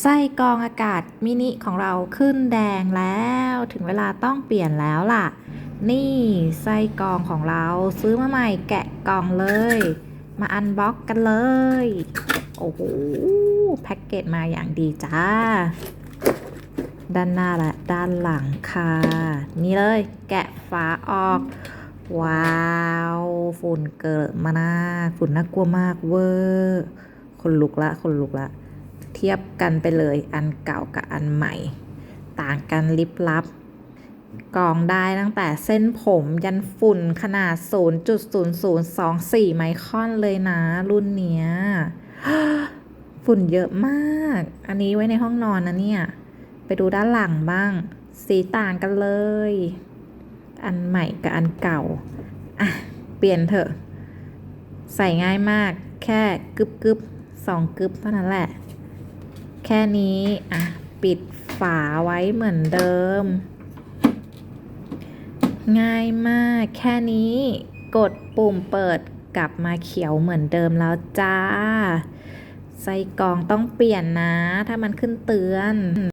ไส้กรองอากาศมินิของเราขึ้นแดงแล้ว ถึงเวลาต้องเปลี่ยนแล้วล่ะ นี่ไส้กรองของเราซื้อมาใหม่แกะกล่องเลย มาอันบ็อกกันเลย โอ้โหแพ็กเกจมาอย่างดีจ้า ด้านหน้าและด้านหลังค่ะ นี่เลย แกะฝาออก ว้าว ฝุ่นเกิดมาหน้าฝุ่นน่ากลัวมากเวอร์คนลุกละคนลุกละ เทียบกันไปเลยอันเก่ากับอันใหม่ ต่างกันลิบลับกองได้ตั้งแต่เส้นผมยันฝุ่นขนาด 0.0024 ไมครอนเลยนะ รุ่นเนี้ย ฝุ่นเยอะมาก อันนี้ไว้ในห้องนอนนะเนี่ย ไปดูด้านหลังบ้าง สีต่างกันเลย อันใหม่กับอันเก่า อะ เปลี่ยนเถอะ ใส่ง่ายมาก แค่กึบกึบสองกึบเท่านั้นแหละ แค่นี้อะปิดฝาไว้เหมือนเดิม ง่ายมากแค่นี้กดปุ่มเปิดกลับมาเขียวเหมือนเดิมแล้วจ้าไส้กรองต้องเปลี่ยนนะ ถ้ามันขึ้นเตือน